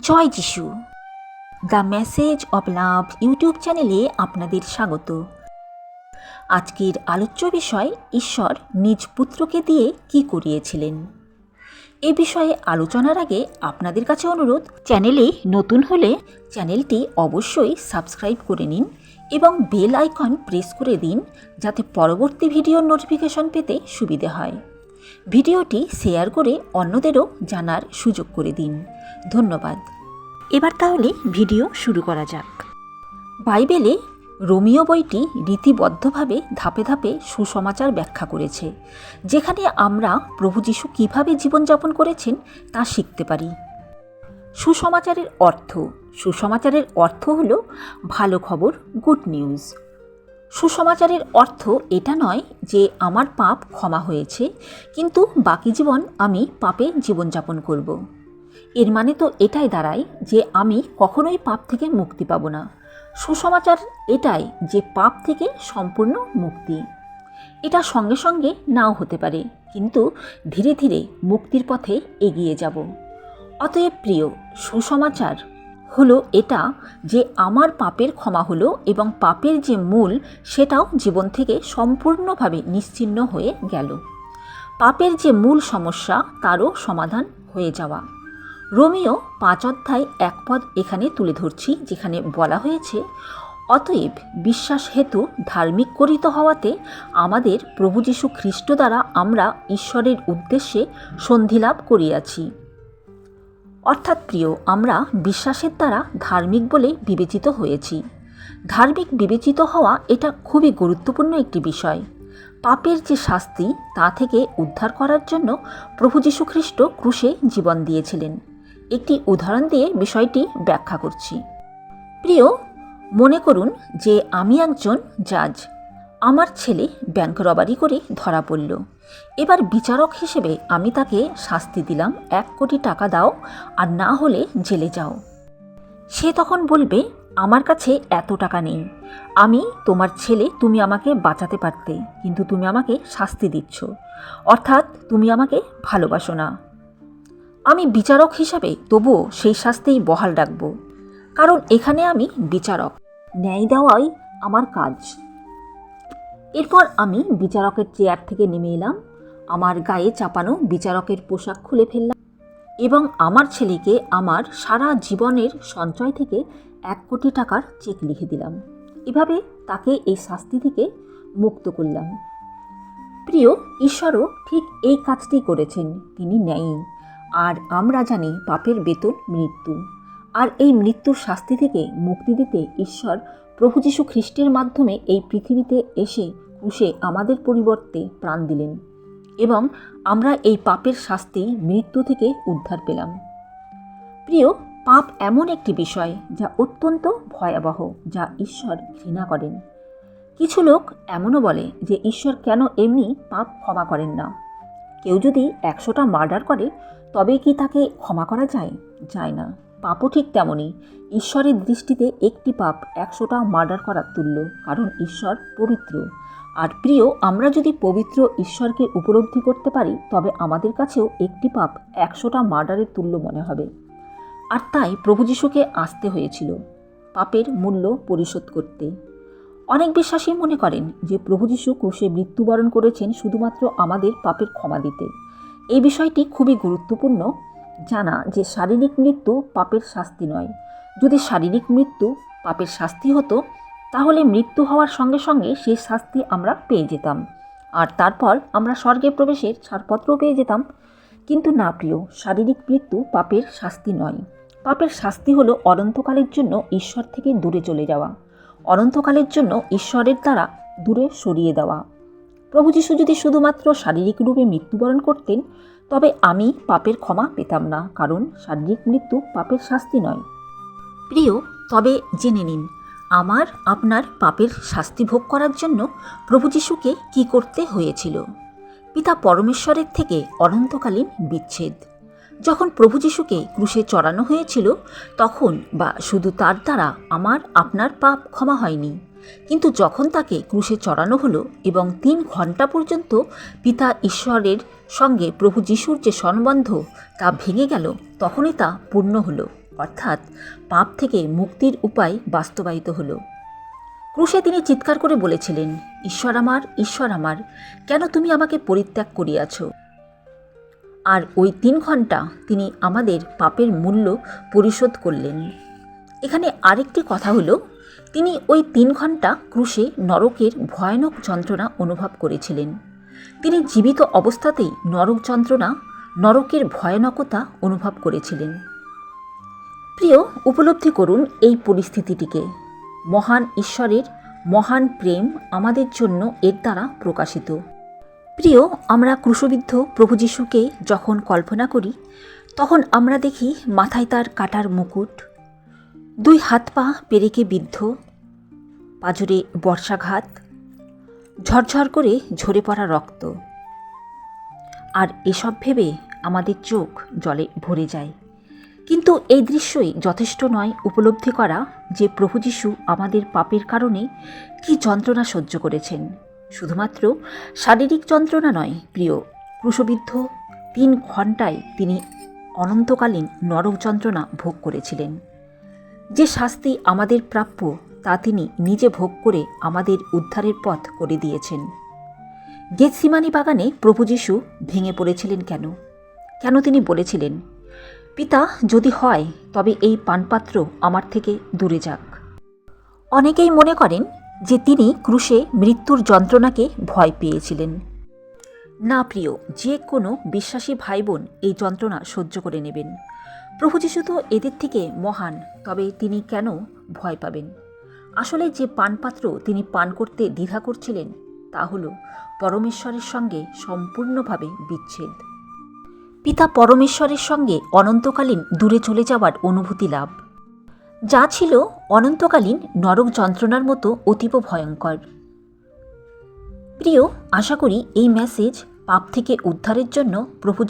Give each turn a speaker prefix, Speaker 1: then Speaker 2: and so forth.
Speaker 1: Joy Jishu. The message of love YouTube চ্যানেলে আপনাদের স্বাগত। আজকের আলোচ্য বিষয়, ঈশ্বর নিজ পুত্রকে দিয়ে কি করিয়েছিলেন? এ বিষয়ে আলোচনার আগে আপনাদের কাছে অনুরোধ, চ্যানেলে নতুন হলে চ্যানেলটি অবশ্যই সাবস্ক্রাইব করে নিন এবং বেল আইকন প্রেস করে দিন যাতে পরবর্তী ভিডিওর নোটিফিকেশন পেতে সুবিধে হয়। ভিডিওটি শেয়ার করে অন্যদেরও জানার সুযোগ করে দিন। ধন্যবাদ। এবার তাহলে ভিডিও শুরু করা যাক। বাইবেলে রোমিও বইটি রীতিবদ্ধভাবে ধাপে ধাপে সুসমাচার ব্যাখ্যা করেছে, যেখানে আমরা প্রভু যীশু কীভাবে জীবনযাপন করেছেন তা শিখতে পারি। সুসমাচারের অর্থ সুসমাচারের অর্থ হল ভালো খবর, গুড নিউজ। সুসমাচারের অর্থ এটা নয় যে আমার পাপ ক্ষমা হয়েছে, কিন্তু বাকি জীবন আমি পাপে জীবনযাপন করব। এর মানে তো এটাই দাঁড়ায় যে আমি কখনোই পাপ থেকে মুক্তি পাব না। সুসমাচার এটাই যে পাপ থেকে সম্পূর্ণ মুক্তি। এটা সঙ্গে সঙ্গে নাও হতে পারে, কিন্তু ধীরে ধীরে মুক্তির পথে এগিয়ে যাব। অতএব প্রিয়, সুসমাচার হলো এটা যে আমার পাপের ক্ষমা হলো এবং পাপের যে মূল সেটাও জীবন থেকে সম্পূর্ণভাবে নিশ্চিহ্ন হয়ে গেল। পাপের যে মূল সমস্যা তারও সমাধান হয়ে যাওয়া। রোমিও পাঁচ অধ্যায় এক পদ এখানে তুলে ধরছি, যেখানে বলা হয়েছে, অতএব বিশ্বাস হেতু ধার্মিক করিত হওয়াতে আমাদের প্রভু যীশু খ্রিস্ট দ্বারা আমরা ঈশ্বরের উদ্দেশ্যে সন্ধিলাভ করিয়াছি। অর্থাৎ প্রিয়, আমরা বিশ্বাসের দ্বারা ধার্মিক বলে বিবেচিত হয়েছি। ধার্মিক বিবেচিত হওয়া এটা খুবই গুরুত্বপূর্ণ একটি বিষয়। পাপের যে শাস্তি, তা থেকে উদ্ধার করার জন্য প্রভু যীশু খ্রিস্ট ক্রুশে জীবন দিয়েছিলেন। একটি উদাহরণ দিয়ে বিষয়টি ব্যাখ্যা করছি। প্রিয়, মনে করুন যে আমি একজন জাজ। আমার ছেলে ব্যাংক রবারি করে ধরা পড়ল। এবার বিচারক হিসেবে আমি তাকে শাস্তি দিলাম, এক কোটি টাকা দাও আর না হলে জেলে যাও। সে তখন বলবে, আমার কাছে এত টাকা নেই। আমি, তোমার ছেলে, তুমি আমাকে বাঁচাতে পারতে, কিন্তু তুমি আমাকে শাস্তি দিচ্ছ। অর্থাৎ তুমি আমাকে ভালোবাসো না। আমি বিচারক হিসাবে তবুও সেই শাস্তিই বহাল রাখব, কারণ এখানে আমি বিচারক। ন্যায় দেওয়াই আমার কাজ। এরপর আমি বিচারকের চেয়ার থেকে নেমে এলাম। আমার গায়ে চাপানো বিচারকের পোশাক খুলে ফেললাম এবং আমার ছেলেকে আমার সারা জীবনের সঞ্চয় থেকে এক কোটি টাকার চেক লিখে দিলাম। এভাবে তাকে এই শাস্তি থেকে মুক্ত করলাম। প্রিয়, ঈশ্বরও ঠিক এই কাজটি করেছেন। তিনি ন্যায়ী। আর আমরা জানি পাপের বেতন মৃত্যু। আর এই মৃত্যুর শাস্তি থেকে মুক্তি দিতে ঈশ্বর প্রভু যীশু খ্রিস্টের মাধ্যমে এই পৃথিবীতে এসে ক্রুশে আমাদের পরিবর্তে প্রাণ দিলেন এবং আমরা এই পাপের শাস্তি মৃত্যু থেকে উদ্ধার পেলাম। প্রিয়, পাপ এমন একটি বিষয় যা অত্যন্ত ভয়াবহ, যা ঈশ্বর ঘৃণা করেন। কিছু লোক এমনও বলে যে ঈশ্বর কেন এমনি পাপ ক্ষমা করেন না? কেউ যদি একশোটা মার্ডার করে, তবে কি তাকে ক্ষমা করা যায়? যায় না। পাপও ঠিক তেমনই। ঈশ্বরের দৃষ্টিতে একটি পাপ একশোটা মার্ডার করার তুল্য, কারণ ঈশ্বর পবিত্র। আর প্রিয়, আমরা যদি পবিত্র ঈশ্বরকে উপলব্ধি করতে পারি, তবে আমাদের কাছেও একটি পাপ একশোটা মার্ডারের তুল্য মনে হবে। আর তাই প্রভু যিশুকে আসতে হয়েছিল পাপের মূল্য পরিশোধ করতে। অনেক বিশ্বাসী মনে করেন যে প্রভু যিশু ক্রুশে মৃত্যুবরণ করেছেন শুধুমাত্র আমাদের পাপের ক্ষমা দিতে। এই বিষয়টি খুবই গুরুত্বপূর্ণ জানা যে শারীরিক মৃত্যু পাপের শাস্তি নয়। যদি শারীরিক মৃত্যু পাপের শাস্তি হতো, তাহলে মৃত্যু হওয়ার সঙ্গে সঙ্গে সেই শাস্তি আমরা পেয়ে যেতাম। আর তারপর আমরা স্বর্গে প্রবেশের ছাড়পত্র পেয়ে যেতাম। কিন্তু না প্রিয়, শারীরিক মৃত্যু পাপের শাস্তি নয়। পাপের শাস্তি হলো অনন্তকালের জন্য ঈশ্বর থেকে দূরে চলে যাওয়া। অনন্তকালের জন্য ঈশ্বরের দ্বারা দূরে সরিয়ে দেওয়া। প্রভু যীশু যদি শুধুমাত্র শারীরিক রূপে মৃত্যুবরণ করতেন তবে আমি পাপের ক্ষমা পেতাম না, কারণ শারীরিক মৃত্যু পাপের শাস্তি নয়। প্রিয়, তবে জেনে নিন, আমার, আপনার পাপের শাস্তি ভোগ করার জন্য প্রভু যিশুকে কী করতে হয়েছিল? পিতা পরমেশ্বরের থেকে অনন্তকালীন বিচ্ছেদ। যখন প্রভু যিশুকে ক্রুশে চড়ানো হয়েছিল, তখন বা শুধু তার দ্বারা আমার, আপনার পাপ ক্ষমা হয়নি। কিন্তু যখন তাকে ক্রুশে চড়ানো হলো এবং তিন ঘণ্টা পর্যন্ত পিতা ঈশ্বরের সঙ্গে প্রভু যিশুর যে সম্বন্ধ তা ভেঙে গেল, তখনই তা পূর্ণ হলো, অর্থাৎ পাপ থেকে মুক্তির উপায় বাস্তবায়িত হলো। ক্রুশে তিনি চিৎকার করে বলেছিলেন, ঈশ্বর আমার ঈশ্বর আমার, কেন তুমি আমাকে পরিত্যাগ করিয়াছ? আর ওই তিন ঘণ্টা তিনি আমাদের পাপের মূল্য পরিশোধ করলেন। এখানে আরেকটি কথা হলো, তিনি ওই তিন ঘণ্টা ক্রুশে নরকের ভয়ানক যন্ত্রণা অনুভব করেছিলেন। তিনি জীবিত অবস্থাতেই নরক যন্ত্রণা, নরকের ভয়ানকতা অনুভব করেছিলেন। প্রিয়, উপলব্ধি করুন এই পরিস্থিতিটিকে। মহান ঈশ্বরের মহান প্রেম আমাদের জন্য এর দ্বারা প্রকাশিত। প্রিয়, আমরা ক্রুশবিদ্ধ প্রভু যিশুকে যখন কল্পনা করি, তখন আমরা দেখি মাথায় তার কাটার মুকুট, দুই হাত পা পেরেকে বিদ্ধ, পাজরে বর্ষাঘাত, ঝরঝর করে ঝরে পড়া রক্ত। আর এসব ভেবে আমাদের চোখ জলে ভরে যায়। কিন্তু এই দৃশ্যই যথেষ্ট নয় উপলব্ধি করা যে প্রভু যিশু আমাদের পাপের কারণে কি যন্ত্রণা সহ্য করেছেন। শুধুমাত্র শারীরিক যন্ত্রণা নয়, প্রিয়, ক্রুশবিদ্ধ তিন ঘন্টায় তিনি অনন্তকালীন নরক যন্ত্রণা ভোগ করেছিলেন। যে শাস্তি আমাদের প্রাপ্য, তা তিনি নিজে ভোগ করে আমাদের উদ্ধারের পথ করে দিয়েছেন। গেতসিমানি বাগানে প্রভু যিশু ভেঙে পড়েছিলেন কেন? কেন তিনি বলেছিলেন, পিতা, যদি হয়, তবে এই পানপাত্র আমার থেকে দূরে যাক। অনেকেই মনে করেন যে তিনি ক্রুশে মৃত্যুর যন্ত্রণাকে ভয় পেয়েছিলেন। না প্রিয়, যে কোনো বিশ্বাসী ভাই বোন এই যন্ত্রণা সহ্য করে নেবেন। প্রভু যিশু তো এদের থেকে মহান, তবে তিনি কেন ভয় পাবেন? আসলে যে পানপাত্র তিনি পান করতে দ্বিধা করছিলেন, তা হল পরমেশ্বরের সঙ্গে সম্পূর্ণভাবে বিচ্ছেদ। পিতা পরমেশ্বরের সঙ্গে অনন্তকালীন দূরে চলে যাওয়ার অনুভূতি লাভ। যা ছিল অনন্তকালীন নরক যন্ত্রণার মতো অতীব ভয়ঙ্কর। প্রিয়, আশা করি এই মেসেজ পাপ থেকে উদ্ধারের জন্য প্রভু